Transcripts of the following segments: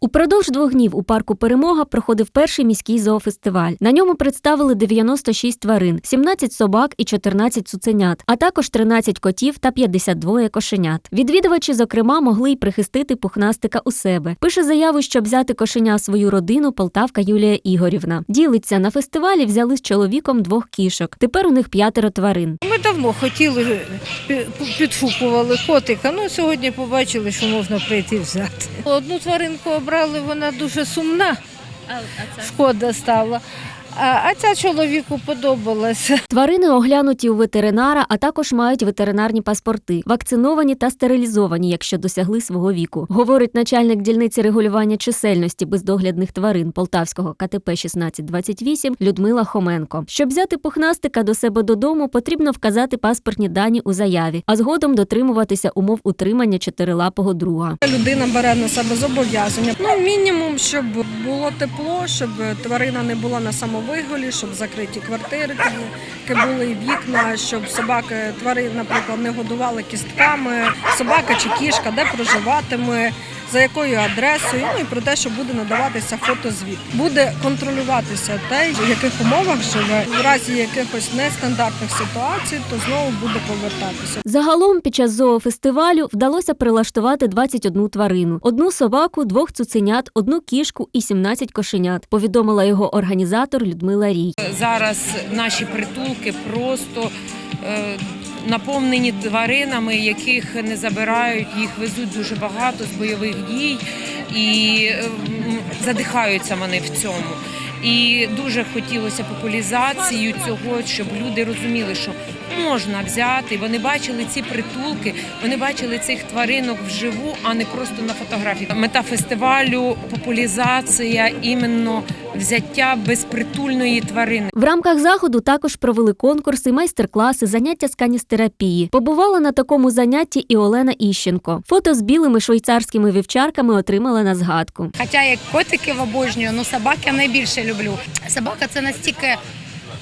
Упродовж двох днів у парку Перемога проходив перший міський зоофестиваль. На ньому представили 96 тварин, 17 собак і 14 цуценят, а також 13 котів та 52 кошенят. Відвідувачі, зокрема, могли й прихистити пухнастика у себе. Пише заяву, щоб взяти кошеня свою родину Полтавка Юлія Ігорівна. Ділиться на фестивалі, взяли з чоловіком двох кішок. Тепер у них п'ятеро тварин. Ми давно хотіли, пі- підшукували котика. Ну сьогодні побачили, що можна прийти взяти. Одну тваринку обрали, вона дуже сумна. Шкода стала. А, а ця чоловіку подобалася. Тварини оглянуті у ветеринара, а також мають ветеринарні паспорти, вакциновані та стерилізовані, якщо досягли свого віку. Говорить начальник дільниці регулювання чисельності бездоглядних тварин Полтавського КТП 1628 Людмила Хоменко. Щоб взяти пухнастика до себе додому, потрібно вказати паспортні дані у заяві, а згодом дотримуватися умов утримання чотирилапого друга. Людина бере на себе зобов'язання. Ну, мінімум, щоб було тепло, щоб тварина не була на самовиголі, щоб закриті квартири, були вікна, щоб собаки, тварин, наприклад, не годували кістками, собака чи кішка, де проживатиме, за якою адресою, ну і про те, що буде надаватися фотозвіт. Буде контролюватися те, в яких умовах живе. В разі якихось нестандартних ситуацій, то знову буде повертатися. Загалом під час зоофестивалю вдалося прилаштувати 21 тварину: одну собаку, двох цуценят, одну кішку і 17 кошенят. Повідомила його організатор Людмила Рій. Зараз наші притулки просто е, наповнені тваринами, яких не забирають, їх везуть дуже багато з бойових дій і е, задихаються вони в цьому. І дуже хотілося популяризацію цього, щоб люди розуміли, що можна взяти. Вони бачили ці притулки, вони бачили цих тваринок вживу, а не просто на фотографії. Мета фестивалю популяризація іменно взяття безпритульної тварини. В рамках заходу також провели конкурси, майстер-класи, заняття з каністерапії. Побувала на такому занятті і Олена Іщенко. Фото з білими швейцарськими вівчарками отримала на згадку. Хоча я котиків обожнюю, ну собак я найбільше люблю. Собака це настільки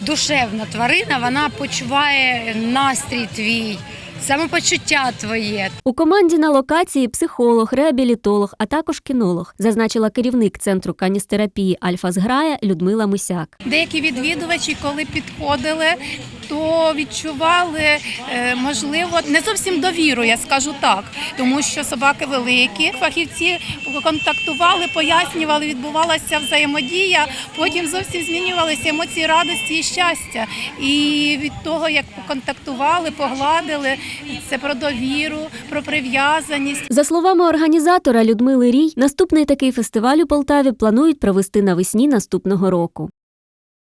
душевна тварина, вона почуває настрій твій, самопочуття твоє. У команді на локації психолог, реабілітолог, а також кінолог, зазначила керівник центру каністерапії Альфа Зграя Людмила Мисяк. Деякі відвідувачі, коли підходили, то відчували, е, можливо, не зовсім довіру, я скажу так, тому що собаки великі. Фахівці контактували, пояснювали, відбувалася взаємодія. Потім зовсім змінювалися емоції радості і щастя. І від того, як поконтактували, погладили, це про довіру, про прив'язаність. За словами організатора Людмили Рій, наступний такий фестиваль у Полтаві планують провести навесні наступного року.